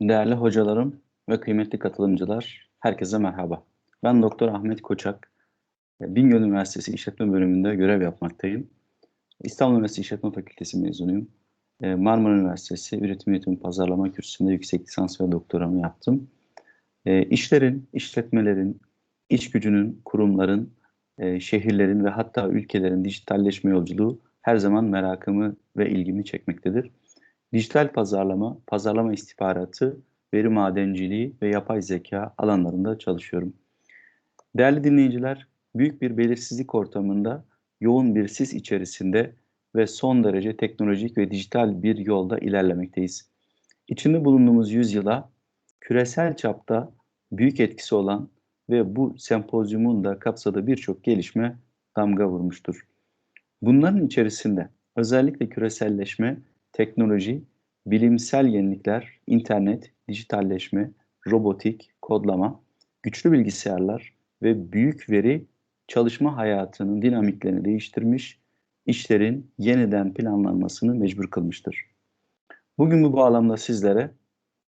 Değerli hocalarım ve kıymetli katılımcılar, herkese merhaba. Ben Doktor Ahmet Koçak, Bingöl Üniversitesi İşletme Bölümünde görev yapmaktayım. İstanbul Üniversitesi İşletme Fakültesi mezunuyum. Ee, Marmara Üniversitesi Üretim Yönetimi Pazarlama Kürsüsü'nde yüksek lisans ve doktoramı yaptım. Ee, işlerin, işletmelerin, iş gücünün, kurumların, e, şehirlerin ve hatta ülkelerin dijitalleşme yolculuğu her zaman merakımı ve ilgimi çekmektedir. Dijital pazarlama, pazarlama istihbaratı, veri madenciliği ve yapay zeka alanlarında çalışıyorum. Değerli dinleyiciler, büyük bir belirsizlik ortamında, yoğun bir sis içerisinde ve son derece teknolojik ve dijital bir yolda ilerlemekteyiz. İçinde bulunduğumuz yüzyıla küresel çapta büyük etkisi olan ve bu sempozyumun da kapsadığı birçok gelişme damga vurmuştur. Bunların içerisinde özellikle küreselleşme teknoloji, bilimsel yenilikler, internet, dijitalleşme, robotik, kodlama, güçlü bilgisayarlar ve büyük veri çalışma hayatının dinamiklerini değiştirmiş, işlerin yeniden planlanmasını mecbur kılmıştır. Bugün bu bağlamda sizlere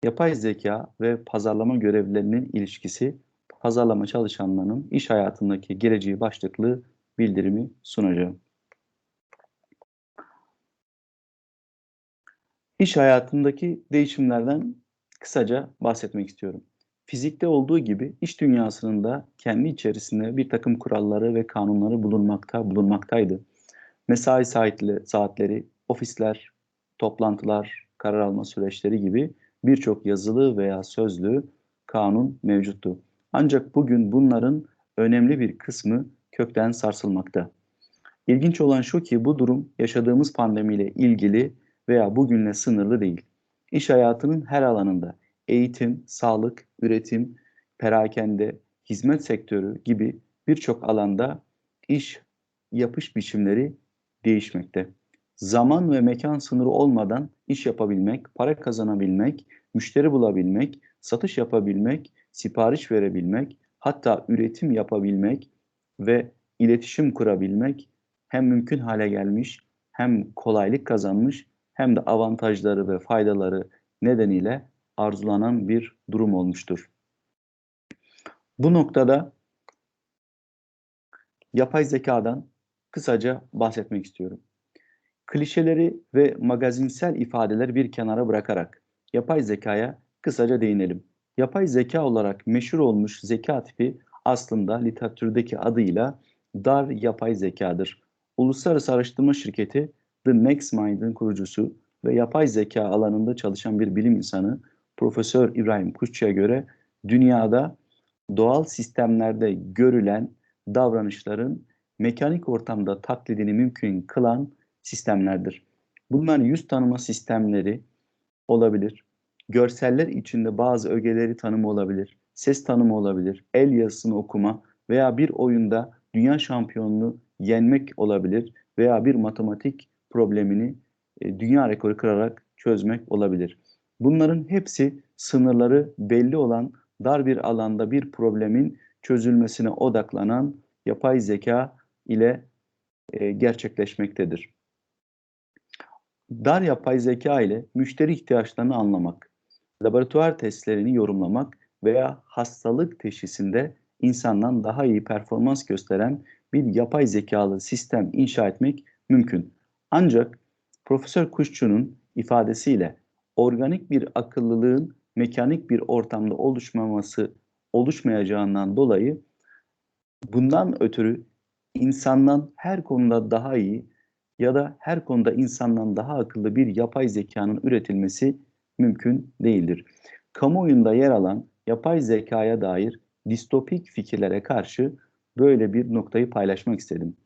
yapay zeka ve pazarlama görevlilerinin ilişkisi, pazarlama çalışanlarının iş hayatındaki geleceği başlıklı bildirimi sunacağım. İş hayatındaki değişimlerden kısaca bahsetmek istiyorum. Fizikte olduğu gibi iş dünyasının da kendi içerisinde bir takım kuralları ve kanunları bulunmakta bulunmaktaydı. Mesai saatleri, ofisler, toplantılar, karar alma süreçleri gibi birçok yazılı veya sözlü kanun mevcuttu. Ancak bugün bunların önemli bir kısmı kökten sarsılmakta. İlginç olan şu ki bu durum yaşadığımız pandemiyle ilgili veya bugünle sınırlı değil. İş hayatının her alanında eğitim, sağlık, üretim, perakende, hizmet sektörü gibi birçok alanda iş yapış biçimleri değişmekte. Zaman ve mekan sınırı olmadan iş yapabilmek, para kazanabilmek, müşteri bulabilmek, satış yapabilmek, sipariş verebilmek, hatta üretim yapabilmek ve iletişim kurabilmek hem mümkün hale gelmiş, hem kolaylık kazanmış hem de avantajları ve faydaları nedeniyle arzulanan bir durum olmuştur. Bu noktada yapay zekadan kısaca bahsetmek istiyorum. Klişeleri ve magazinsel ifadeleri bir kenara bırakarak yapay zekaya kısaca değinelim. Yapay zeka olarak meşhur olmuş zeka tipi aslında literatürdeki adıyla dar yapay zekadır. Uluslararası araştırma şirketi The Next Mind'ın kurucusu ve yapay zeka alanında çalışan bir bilim insanı Profesör İbrahim Kuşçu'ya göre dünyada doğal sistemlerde görülen davranışların mekanik ortamda taklidini mümkün kılan sistemlerdir. Bunlar yüz tanıma sistemleri olabilir. Görseller içinde bazı ögeleri tanımı olabilir. Ses tanımı olabilir. El yazısını okuma veya bir oyunda dünya şampiyonluğu yenmek olabilir veya bir matematik problemini e, dünya rekoru kırarak çözmek olabilir. Bunların hepsi sınırları belli olan dar bir alanda bir problemin çözülmesine odaklanan yapay zeka ile e, gerçekleşmektedir. Dar yapay zeka ile müşteri ihtiyaçlarını anlamak, laboratuvar testlerini yorumlamak veya hastalık teşhisinde insandan daha iyi performans gösteren bir yapay zekalı sistem inşa etmek mümkün. Ancak Profesör Kuşçu'nun ifadesiyle organik bir akıllılığın mekanik bir ortamda oluşmaması oluşmayacağından dolayı bundan ötürü insandan her konuda daha iyi ya da her konuda insandan daha akıllı bir yapay zekanın üretilmesi mümkün değildir. Kamuoyunda yer alan yapay zekaya dair distopik fikirlere karşı böyle bir noktayı paylaşmak istedim.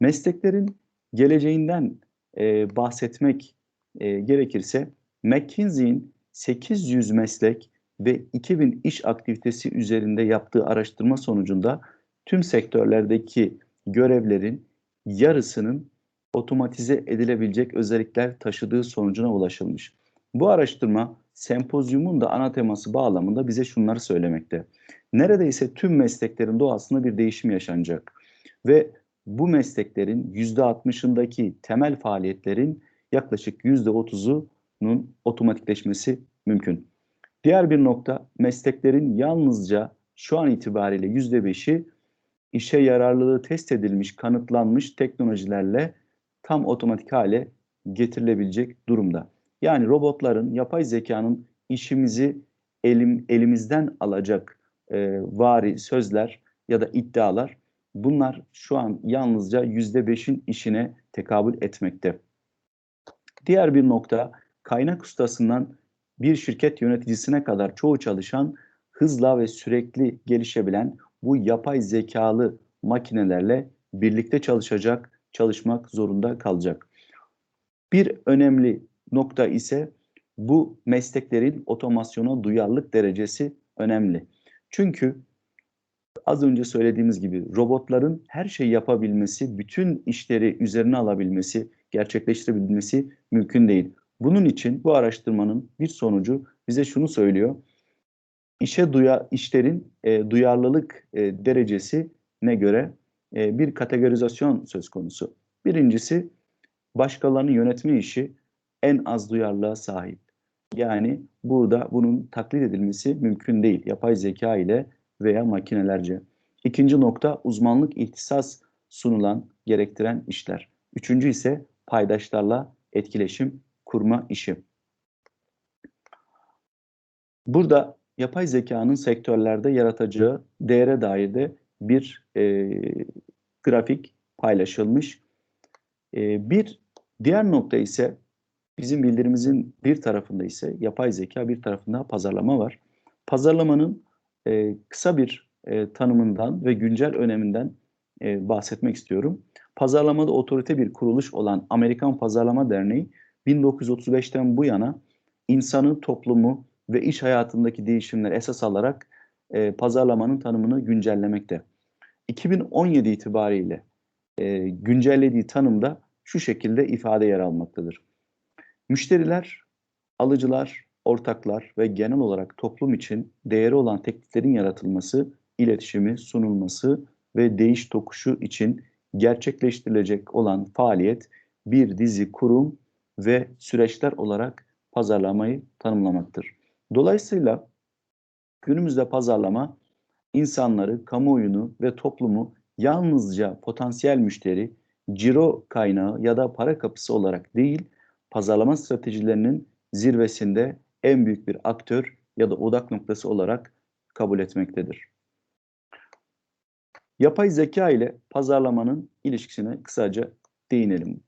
Mesleklerin geleceğinden e, bahsetmek e, gerekirse McKinsey'in 800 meslek ve 2000 iş aktivitesi üzerinde yaptığı araştırma sonucunda tüm sektörlerdeki görevlerin yarısının otomatize edilebilecek özellikler taşıdığı sonucuna ulaşılmış. Bu araştırma sempozyumun da ana teması bağlamında bize şunları söylemekte. Neredeyse tüm mesleklerin doğasında bir değişim yaşanacak ve bu mesleklerin %60'ındaki temel faaliyetlerin yaklaşık %30'unun otomatikleşmesi mümkün. Diğer bir nokta mesleklerin yalnızca şu an itibariyle yüzde beşi işe yararlılığı test edilmiş, kanıtlanmış teknolojilerle tam otomatik hale getirilebilecek durumda. Yani robotların, yapay zekanın işimizi elim, elimizden alacak e, vari sözler ya da iddialar bunlar şu an yalnızca yüzde beşin işine tekabül etmekte. Diğer bir nokta kaynak ustasından bir şirket yöneticisine kadar çoğu çalışan hızla ve sürekli gelişebilen bu yapay zekalı makinelerle birlikte çalışacak, çalışmak zorunda kalacak. Bir önemli nokta ise bu mesleklerin otomasyona duyarlılık derecesi önemli. Çünkü az önce söylediğimiz gibi robotların her şeyi yapabilmesi, bütün işleri üzerine alabilmesi, gerçekleştirebilmesi mümkün değil. Bunun için bu araştırmanın bir sonucu bize şunu söylüyor. İşe duya, işlerin e, duyarlılık e, derecesi ne göre e, bir kategorizasyon söz konusu. Birincisi başkalarını yönetme işi en az duyarlılığa sahip. Yani burada bunun taklit edilmesi mümkün değil. Yapay zeka ile veya makinelerce. İkinci nokta uzmanlık ihtisas sunulan, gerektiren işler. Üçüncü ise paydaşlarla etkileşim kurma işi. Burada yapay zekanın sektörlerde yaratacağı değere dair de bir e, grafik paylaşılmış. E, bir diğer nokta ise bizim bildirimizin bir tarafında ise yapay zeka bir tarafında pazarlama var. Pazarlamanın e, kısa bir e, tanımından ve güncel öneminden e, bahsetmek istiyorum. Pazarlamada otorite bir kuruluş olan Amerikan Pazarlama Derneği 1935'ten bu yana insanı, toplumu ve iş hayatındaki değişimler esas alarak e, pazarlamanın tanımını güncellemekte. 2017 itibariyle e, güncellediği tanımda şu şekilde ifade yer almaktadır. Müşteriler, alıcılar, ortaklar ve genel olarak toplum için değeri olan tekliflerin yaratılması, iletişimi, sunulması ve değiş tokuşu için gerçekleştirilecek olan faaliyet bir dizi kurum ve süreçler olarak pazarlamayı tanımlamaktır. Dolayısıyla günümüzde pazarlama insanları, kamuoyunu ve toplumu yalnızca potansiyel müşteri, ciro kaynağı ya da para kapısı olarak değil, pazarlama stratejilerinin zirvesinde en büyük bir aktör ya da odak noktası olarak kabul etmektedir. Yapay zeka ile pazarlamanın ilişkisine kısaca değinelim.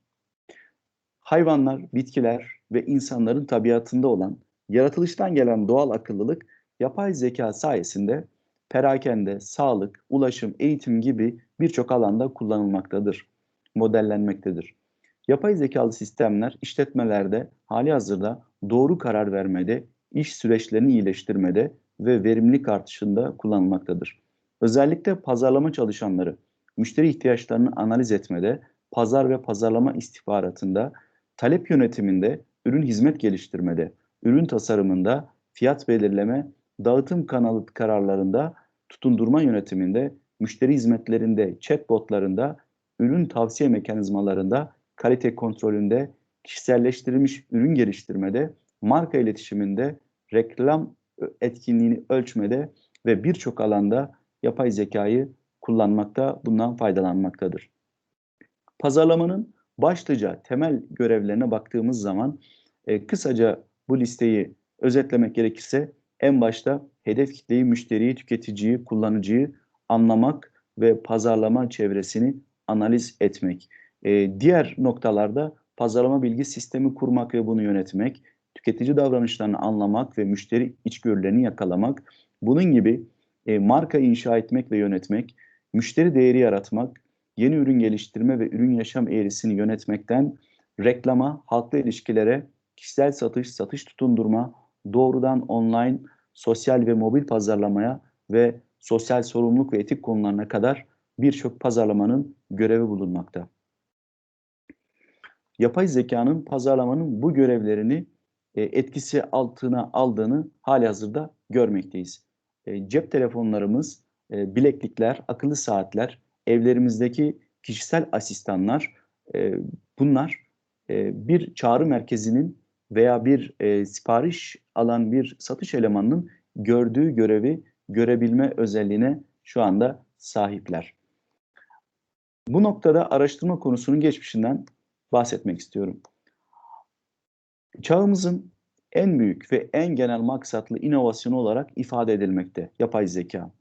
Hayvanlar, bitkiler ve insanların tabiatında olan yaratılıştan gelen doğal akıllılık yapay zeka sayesinde perakende, sağlık, ulaşım, eğitim gibi birçok alanda kullanılmaktadır, modellenmektedir. Yapay zekalı sistemler işletmelerde hali hazırda doğru karar vermede, iş süreçlerini iyileştirmede ve verimlilik artışında kullanılmaktadır. Özellikle pazarlama çalışanları müşteri ihtiyaçlarını analiz etmede, pazar ve pazarlama istihbaratında, talep yönetiminde, ürün hizmet geliştirmede, ürün tasarımında, fiyat belirleme, dağıtım kanalı kararlarında, tutundurma yönetiminde, müşteri hizmetlerinde, chatbotlarında, ürün tavsiye mekanizmalarında, kalite kontrolünde, kişiselleştirilmiş ürün geliştirmede, marka iletişiminde, reklam etkinliğini ölçmede ve birçok alanda yapay zekayı kullanmakta, bundan faydalanmaktadır. Pazarlamanın başlıca temel görevlerine baktığımız zaman e, kısaca bu listeyi özetlemek gerekirse en başta hedef kitleyi, müşteriyi, tüketiciyi, kullanıcıyı anlamak ve pazarlama çevresini analiz etmek. E, diğer noktalarda pazarlama bilgi sistemi kurmak ve bunu yönetmek, tüketici davranışlarını anlamak ve müşteri içgörülerini yakalamak, bunun gibi e, marka inşa etmek ve yönetmek, müşteri değeri yaratmak, yeni ürün geliştirme ve ürün yaşam eğrisini yönetmekten reklama, halkla ilişkilere, kişisel satış, satış tutundurma, doğrudan online, sosyal ve mobil pazarlamaya ve sosyal sorumluluk ve etik konularına kadar birçok pazarlamanın görevi bulunmakta. Yapay zekanın pazarlamanın bu görevlerini e, etkisi altına aldığını hali hazırda görmekteyiz. E, cep telefonlarımız, e, bileklikler, akıllı saatler, evlerimizdeki kişisel asistanlar bunlar bir çağrı merkezinin veya bir e, sipariş alan bir satış elemanının gördüğü görevi görebilme özelliğine şu anda sahipler. Bu noktada araştırma konusunun geçmişinden bahsetmek istiyorum. Çağımızın en büyük ve en genel maksatlı inovasyonu olarak ifade edilmekte yapay zeka.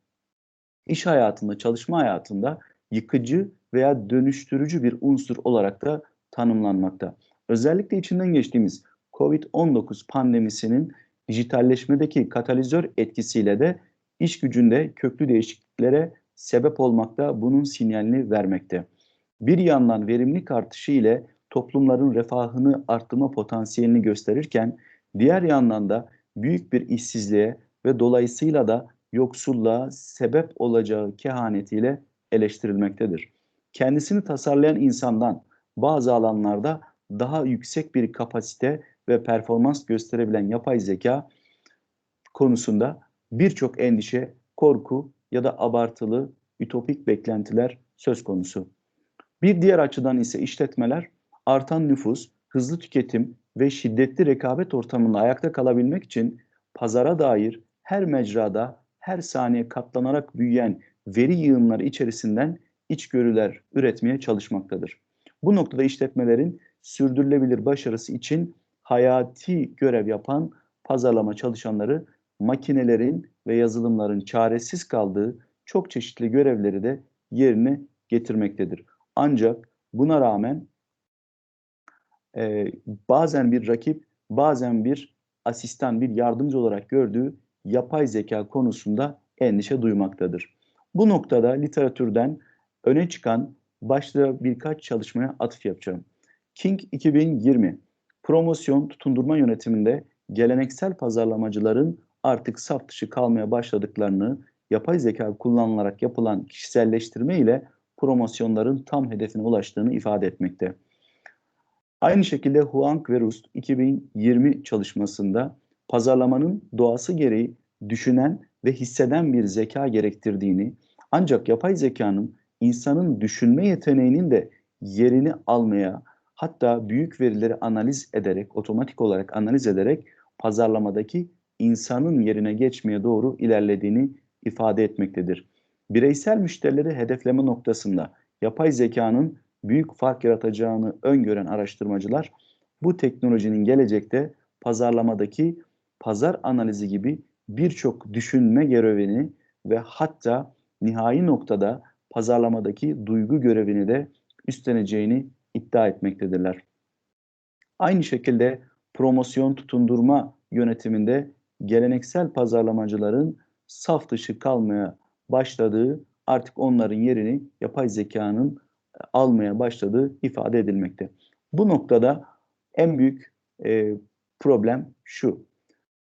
İş hayatında, çalışma hayatında yıkıcı veya dönüştürücü bir unsur olarak da tanımlanmakta. Özellikle içinden geçtiğimiz COVID-19 pandemisinin dijitalleşmedeki katalizör etkisiyle de iş gücünde köklü değişikliklere sebep olmakta, bunun sinyalini vermekte. Bir yandan verimlilik artışı ile toplumların refahını arttırma potansiyelini gösterirken diğer yandan da büyük bir işsizliğe ve dolayısıyla da yoksulluğa sebep olacağı kehanetiyle eleştirilmektedir. Kendisini tasarlayan insandan bazı alanlarda daha yüksek bir kapasite ve performans gösterebilen yapay zeka konusunda birçok endişe, korku ya da abartılı ütopik beklentiler söz konusu. Bir diğer açıdan ise işletmeler artan nüfus, hızlı tüketim ve şiddetli rekabet ortamında ayakta kalabilmek için pazara dair her mecrada her saniye katlanarak büyüyen veri yığınları içerisinden içgörüler üretmeye çalışmaktadır. Bu noktada işletmelerin sürdürülebilir başarısı için hayati görev yapan pazarlama çalışanları makinelerin ve yazılımların çaresiz kaldığı çok çeşitli görevleri de yerine getirmektedir. Ancak buna rağmen e, bazen bir rakip, bazen bir asistan, bir yardımcı olarak gördüğü yapay zeka konusunda endişe duymaktadır. Bu noktada literatürden öne çıkan başta birkaç çalışmaya atıf yapacağım. King 2020 promosyon tutundurma yönetiminde geleneksel pazarlamacıların artık saf dışı kalmaya başladıklarını yapay zeka kullanılarak yapılan kişiselleştirme ile promosyonların tam hedefine ulaştığını ifade etmekte. Aynı şekilde Huang ve Rust 2020 çalışmasında pazarlamanın doğası gereği düşünen ve hisseden bir zeka gerektirdiğini ancak yapay zekanın insanın düşünme yeteneğinin de yerini almaya hatta büyük verileri analiz ederek otomatik olarak analiz ederek pazarlamadaki insanın yerine geçmeye doğru ilerlediğini ifade etmektedir. Bireysel müşterileri hedefleme noktasında yapay zekanın büyük fark yaratacağını öngören araştırmacılar bu teknolojinin gelecekte pazarlamadaki pazar analizi gibi birçok düşünme görevini ve hatta nihai noktada pazarlamadaki duygu görevini de üstleneceğini iddia etmektedirler. Aynı şekilde promosyon tutundurma yönetiminde geleneksel pazarlamacıların saf dışı kalmaya başladığı artık onların yerini yapay zekanın almaya başladığı ifade edilmekte. Bu noktada en büyük e, problem şu.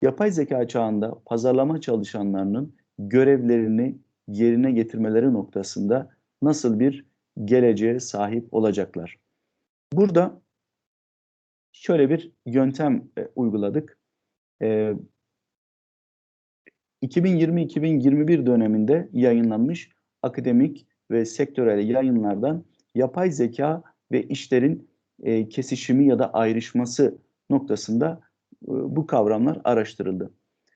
Yapay zeka çağında pazarlama çalışanlarının görevlerini yerine getirmeleri noktasında nasıl bir geleceğe sahip olacaklar? Burada şöyle bir yöntem e, uyguladık. E, 2020-2021 döneminde yayınlanmış akademik ve sektörel yayınlardan yapay zeka ve işlerin e, kesişimi ya da ayrışması noktasında e, bu kavramlar araştırıldı.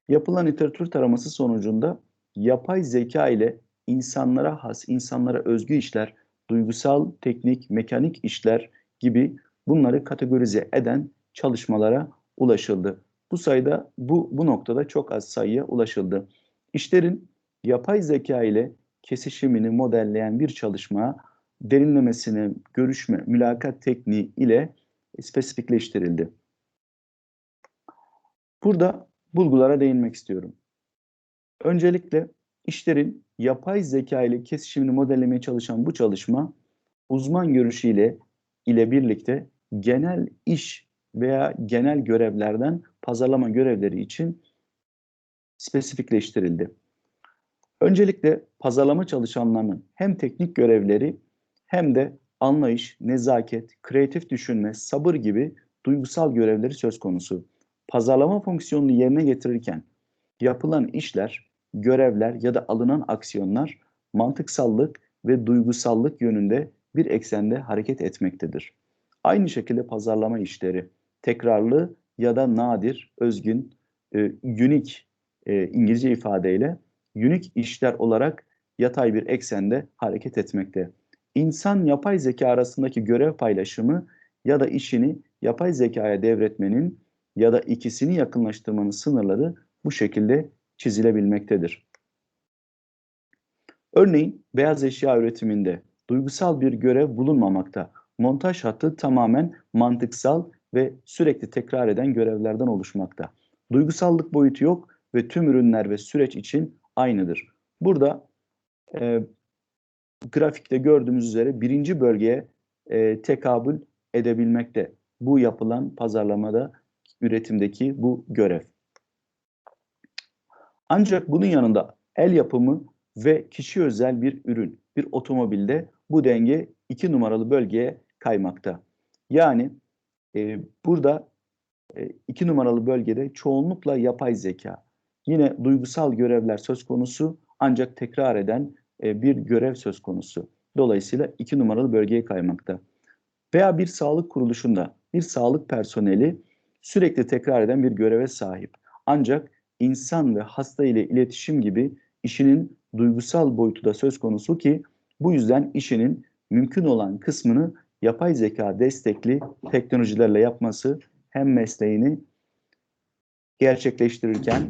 Yapılan literatür taraması sonucunda yapay zeka ile insanlara has, insanlara özgü işler, duygusal, teknik, mekanik işler gibi bunları kategorize eden çalışmalara ulaşıldı. Bu sayıda bu bu noktada çok az sayıya ulaşıldı. İşlerin yapay zeka ile kesişimini modelleyen bir çalışma derinlemesine görüşme, mülakat tekniği ile spesifikleştirildi. Burada bulgulara değinmek istiyorum. Öncelikle işlerin yapay zeka ile kesişimini modellemeye çalışan bu çalışma uzman görüşüyle ile birlikte genel iş veya genel görevlerden pazarlama görevleri için spesifikleştirildi. Öncelikle pazarlama çalışanlarının hem teknik görevleri hem de anlayış, nezaket, kreatif düşünme, sabır gibi duygusal görevleri söz konusu. Pazarlama fonksiyonunu yerine getirirken yapılan işler, görevler ya da alınan aksiyonlar mantıksallık ve duygusallık yönünde bir eksende hareket etmektedir. Aynı şekilde pazarlama işleri tekrarlı ya da nadir, özgün, e, unique e, İngilizce ifadeyle unique işler olarak yatay bir eksende hareket etmekte. İnsan yapay zeka arasındaki görev paylaşımı ya da işini yapay zekaya devretmenin ya da ikisini yakınlaştırmanın sınırları bu şekilde çizilebilmektedir. Örneğin beyaz eşya üretiminde duygusal bir görev bulunmamakta. Montaj hattı tamamen mantıksal ve sürekli tekrar eden görevlerden oluşmakta. Duygusallık boyutu yok ve tüm ürünler ve süreç için aynıdır. Burada e, grafikte gördüğümüz üzere birinci bölgeye e, tekabül edebilmekte. Bu yapılan pazarlamada üretimdeki bu görev. Ancak bunun yanında el yapımı ve kişi özel bir ürün, bir otomobilde bu denge iki numaralı bölgeye kaymakta. Yani e, burada e, iki numaralı bölgede çoğunlukla yapay zeka. Yine duygusal görevler söz konusu ancak tekrar eden e, bir görev söz konusu. Dolayısıyla iki numaralı bölgeye kaymakta. Veya bir sağlık kuruluşunda bir sağlık personeli sürekli tekrar eden bir göreve sahip. Ancak insan ve hasta ile iletişim gibi işinin duygusal boyutu da söz konusu ki bu yüzden işinin mümkün olan kısmını yapay zeka destekli teknolojilerle yapması hem mesleğini gerçekleştirirken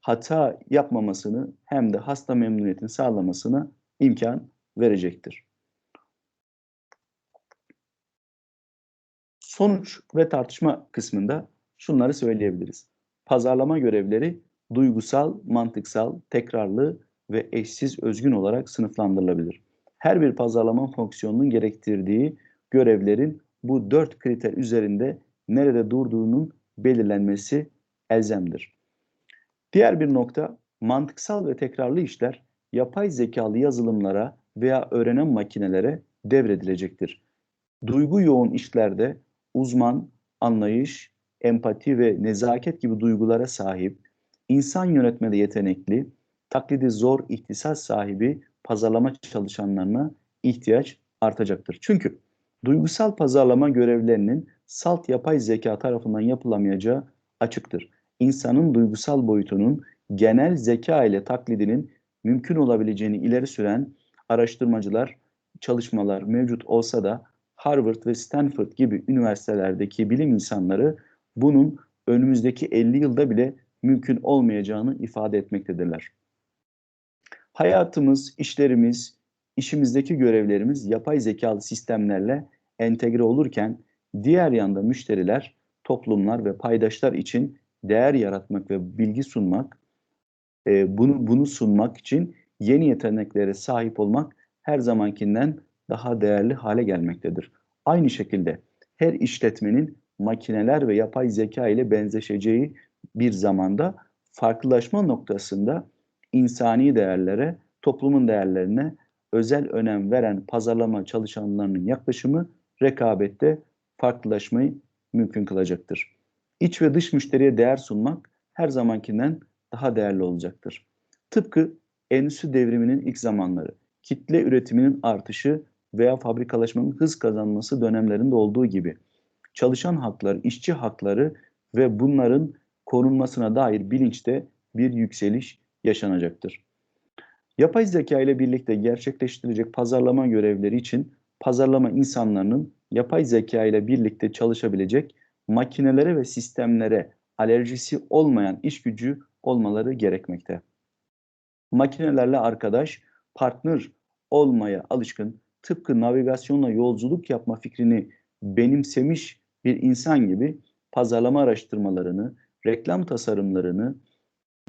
hata yapmamasını hem de hasta memnuniyetini sağlamasına imkan verecektir. Sonuç ve tartışma kısmında şunları söyleyebiliriz. Pazarlama görevleri duygusal, mantıksal, tekrarlı ve eşsiz özgün olarak sınıflandırılabilir. Her bir pazarlama fonksiyonunun gerektirdiği görevlerin bu dört kriter üzerinde nerede durduğunun belirlenmesi elzemdir. Diğer bir nokta mantıksal ve tekrarlı işler yapay zekalı yazılımlara veya öğrenen makinelere devredilecektir. Duygu yoğun işlerde uzman, anlayış, empati ve nezaket gibi duygulara sahip, insan yönetmede yetenekli, taklidi zor ihtisas sahibi pazarlama çalışanlarına ihtiyaç artacaktır. Çünkü duygusal pazarlama görevlerinin salt yapay zeka tarafından yapılamayacağı açıktır. İnsanın duygusal boyutunun genel zeka ile taklidinin mümkün olabileceğini ileri süren araştırmacılar, çalışmalar mevcut olsa da Harvard ve Stanford gibi üniversitelerdeki bilim insanları bunun önümüzdeki 50 yılda bile mümkün olmayacağını ifade etmektedirler. Hayatımız, işlerimiz, işimizdeki görevlerimiz yapay zekalı sistemlerle entegre olurken diğer yanda müşteriler, toplumlar ve paydaşlar için değer yaratmak ve bilgi sunmak, e, bunu, bunu sunmak için yeni yeteneklere sahip olmak her zamankinden daha değerli hale gelmektedir. Aynı şekilde her işletmenin makineler ve yapay zeka ile benzeşeceği bir zamanda farklılaşma noktasında insani değerlere, toplumun değerlerine özel önem veren pazarlama çalışanlarının yaklaşımı rekabette farklılaşmayı mümkün kılacaktır. İç ve dış müşteriye değer sunmak her zamankinden daha değerli olacaktır. Tıpkı endüstri devriminin ilk zamanları, kitle üretiminin artışı veya fabrikalaşmanın hız kazanması dönemlerinde olduğu gibi çalışan hakları, işçi hakları ve bunların korunmasına dair bilinçte bir yükseliş yaşanacaktır. Yapay zeka ile birlikte gerçekleştirilecek pazarlama görevleri için pazarlama insanlarının yapay zeka ile birlikte çalışabilecek makinelere ve sistemlere alerjisi olmayan iş gücü olmaları gerekmekte. Makinelerle arkadaş, partner olmaya alışkın, tıpkı navigasyonla yolculuk yapma fikrini benimsemiş bir insan gibi pazarlama araştırmalarını, reklam tasarımlarını,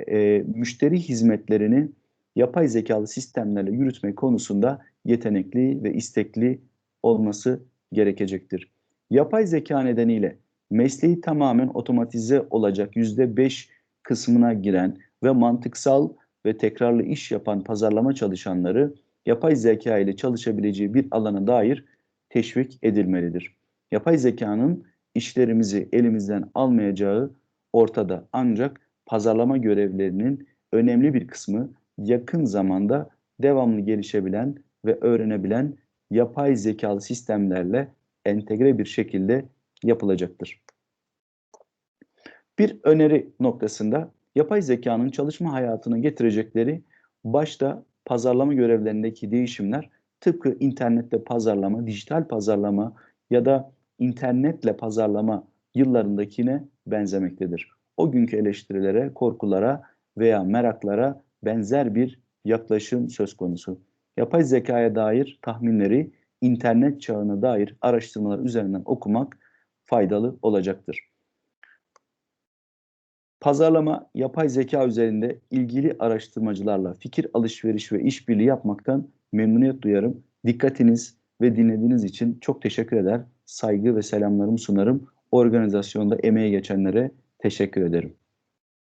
e, müşteri hizmetlerini yapay zekalı sistemlerle yürütme konusunda yetenekli ve istekli olması gerekecektir. Yapay zeka nedeniyle mesleği tamamen otomatize olacak yüzde beş kısmına giren ve mantıksal ve tekrarlı iş yapan pazarlama çalışanları yapay zeka ile çalışabileceği bir alana dair teşvik edilmelidir. Yapay zekanın işlerimizi elimizden almayacağı ortada ancak pazarlama görevlerinin önemli bir kısmı yakın zamanda devamlı gelişebilen ve öğrenebilen yapay zekalı sistemlerle entegre bir şekilde yapılacaktır. Bir öneri noktasında yapay zekanın çalışma hayatına getirecekleri başta pazarlama görevlerindeki değişimler tıpkı internette pazarlama, dijital pazarlama ya da internetle pazarlama yıllarındakine benzemektedir. O günkü eleştirilere, korkulara veya meraklara benzer bir yaklaşım söz konusu. Yapay zekaya dair tahminleri internet çağına dair araştırmalar üzerinden okumak faydalı olacaktır. Pazarlama, yapay zeka üzerinde ilgili araştırmacılarla fikir alışveriş ve işbirliği yapmaktan memnuniyet duyarım. Dikkatiniz ve dinlediğiniz için çok teşekkür eder. Saygı ve selamlarımı sunarım. Organizasyonda emeği geçenlere teşekkür ederim.